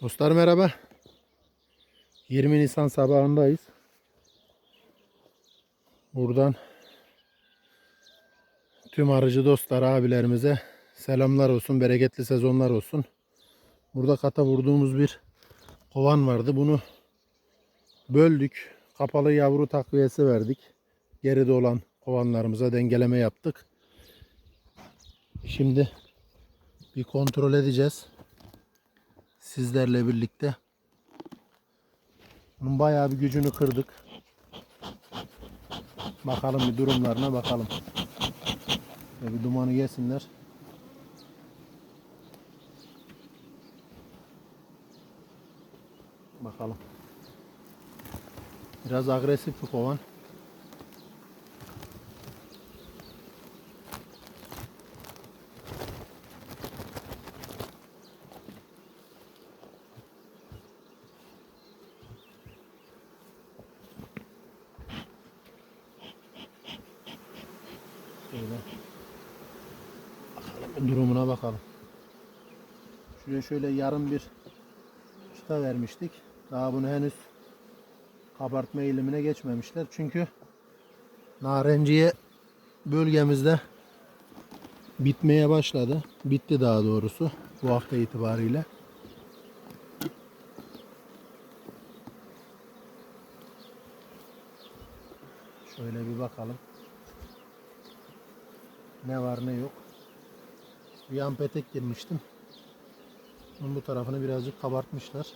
Dostlar merhaba. 20 Nisan sabahındayız. Buradan tüm arıcı dostlar abilerimize selamlar olsun, bereketli sezonlar olsun. Burada kata vurduğumuz bir kovan vardı. Bunu böldük. Kapalı yavru takviyesi verdik. Geride olan kovanlarımıza dengeleme yaptık. Şimdi bir kontrol edeceğiz sizlerle birlikte. Bunun bayağı bir gücünü kırdık. Bakalım bir durumlarına bakalım. Şöyle bir dumanı yesinler. Bakalım. Biraz agresif bir kovan. Şöyle. Bakalım durumuna bakalım. Şuraya şöyle yarım bir çıta vermiştik. Daha bunu henüz kabartma eğilimine geçmemişler. Çünkü narenciye bölgemizde bitmeye başladı. Bitti daha doğrusu bu hafta itibariyle. Şöyle bir bakalım. Ne var ne yok. Bir yan petek girmiştim. Bunun bu tarafını birazcık kabartmışlar.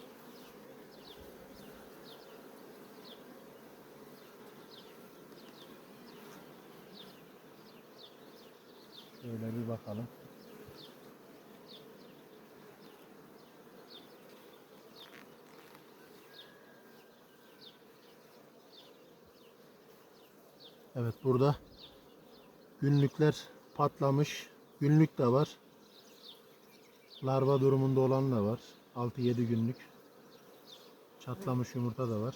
Şöyle bir bakalım. Evet burada günlükler patlamış. Günlük de var. Larva durumunda olan da var. 6-7 günlük. Çatlamış yumurta da var.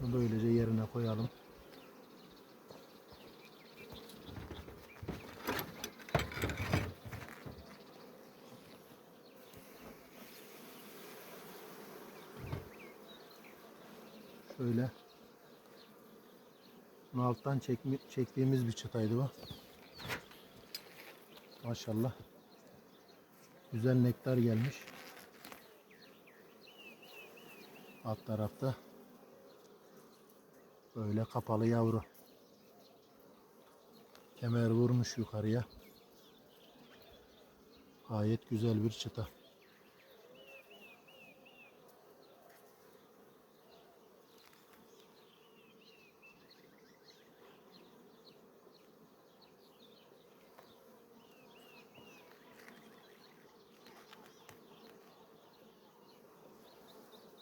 Bunu böylece yerine koyalım. Şöyle bunu alttan çekmi, çektiğimiz bir çıtaydı bu. Maşallah. Güzel nektar gelmiş. Alt tarafta böyle kapalı yavru. Kemer vurmuş yukarıya. Gayet güzel bir çıta.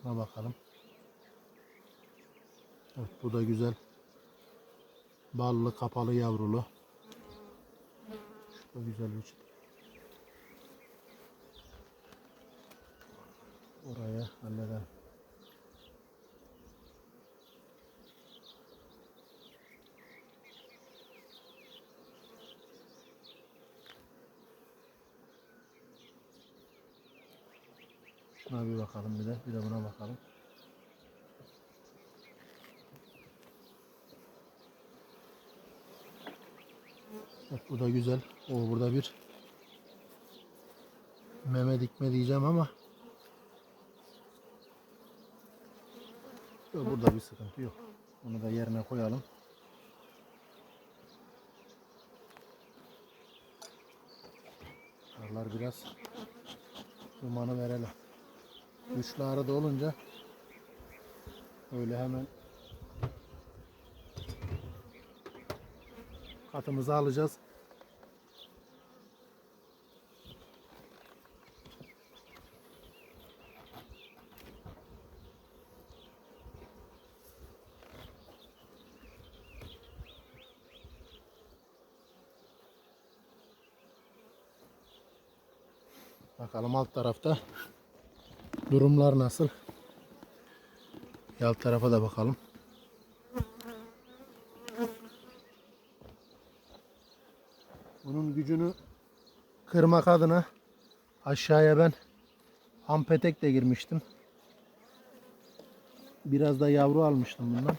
Buna bakalım. Evet bu da güzel. Ballı kapalı yavrulu. Şu da güzel bir çıt. Oraya halledelim. Şuna bir bakalım bir de. Bir de buna bakalım. Evet bu da güzel. O burada bir meme dikme diyeceğim ama burada bir sıkıntı yok. Bunu da yerine koyalım. Arılar biraz dumanı verelim. Güçlü arı da olunca öyle hemen katımızı alacağız. Bakalım alt tarafta durumlar nasıl? Bir Alt tarafa da bakalım. Bunun gücünü kırmak adına Aşağıya ben ampetekle girmiştim. Biraz da yavru almıştım bundan.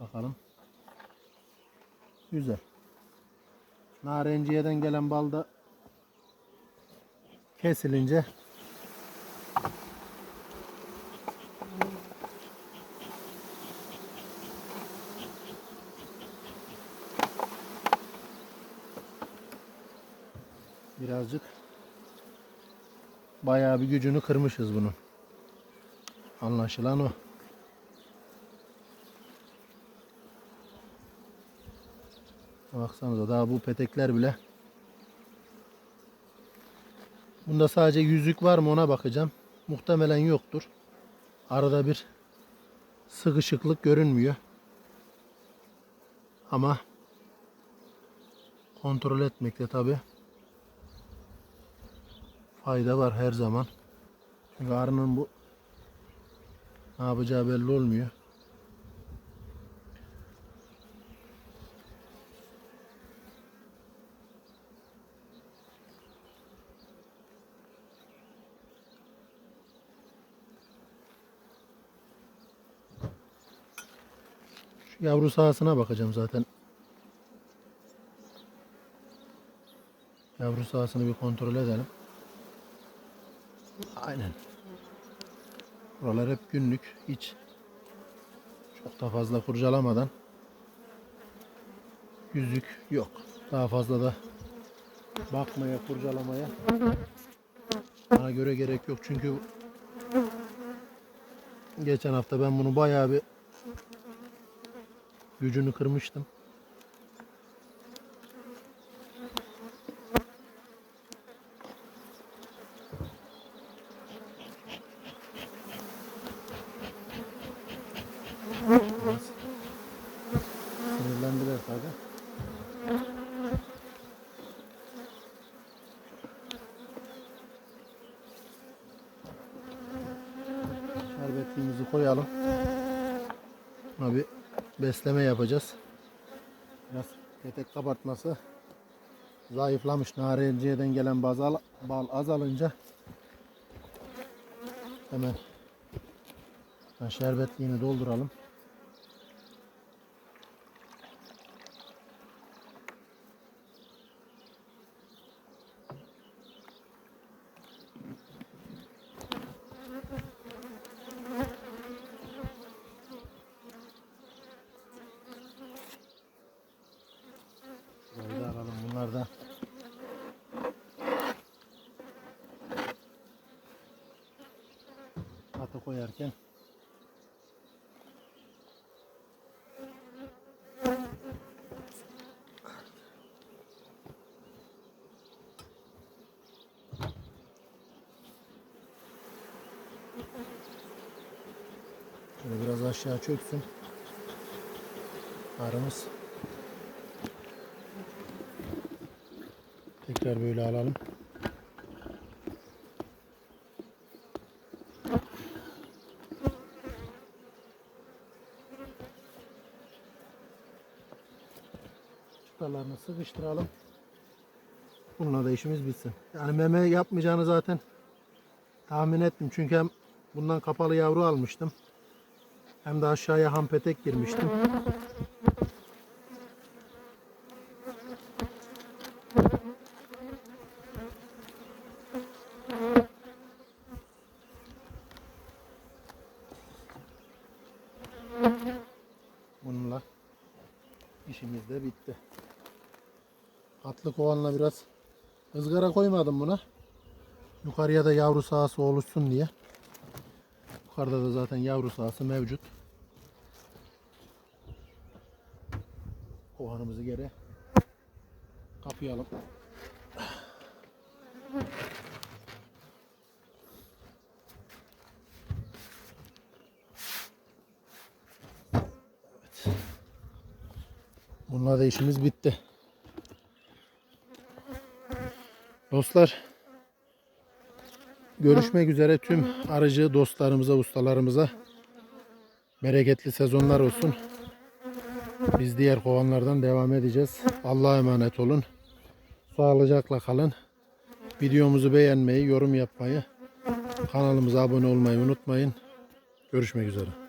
Bakalım. Güzel. Narenciyeden gelen bal da kesilince birazcık bayağı bir gücünü kırmışız bunun. Anlaşılan o. Baksanıza daha bu petekler bile. Bunda sadece yüzük var mı ona bakacağım. Muhtemelen yoktur. Arada bir sıkışıklık görünmüyor. Ama kontrol etmekte tabi fayda var her zaman. Çünkü arının bu ne yapacağı belli olmuyor. Yavru sahasına bakacağım zaten. Yavru sahasını bir kontrol edelim. Aynen. Buralar hep günlük. Hiç çok da fazla kurcalamadan yüzük yok. Daha fazla da bakmaya, kurcalamaya bana göre gerek yok. Çünkü geçen hafta ben bunu bayağı bir gücünü kırmıştım. Sinirlendiler tabi. Şerbetliğimizi koyalım. Bir besleme yapacağız. Biraz petek kabartması zayıflamış. Narenciyeden gelen bazal, bal azalınca hemen şerbetliğini dolduralım. Böyle alalım bunlar da. Ata koyarken Şöyle biraz aşağı çöksün. Arımız. Tekrar böyle alalım. Çıtalarını sıkıştıralım. Bununla da işimiz bitsin. Yani meme yapmayacağını zaten tahmin ettim. Çünkü hem bundan kapalı yavru almıştım. Hem de aşağıya ham petek girmiştim. Bununla işimiz de bitti. Atlı kovanla biraz ızgara koymadım buna. Yukarıya da yavru sahası oluşsun diye. Yukarıda da zaten yavru sahası mevcut. Kovanımızı geri kapayalım. Bununla da işimiz bitti. Dostlar görüşmek üzere tüm arıcı dostlarımıza, ustalarımıza bereketli sezonlar olsun. Biz diğer kovanlardan devam edeceğiz. Allah'a emanet olun. Sağlıcakla kalın. Videomuzu beğenmeyi, yorum yapmayı, kanalımıza abone olmayı unutmayın. Görüşmek üzere.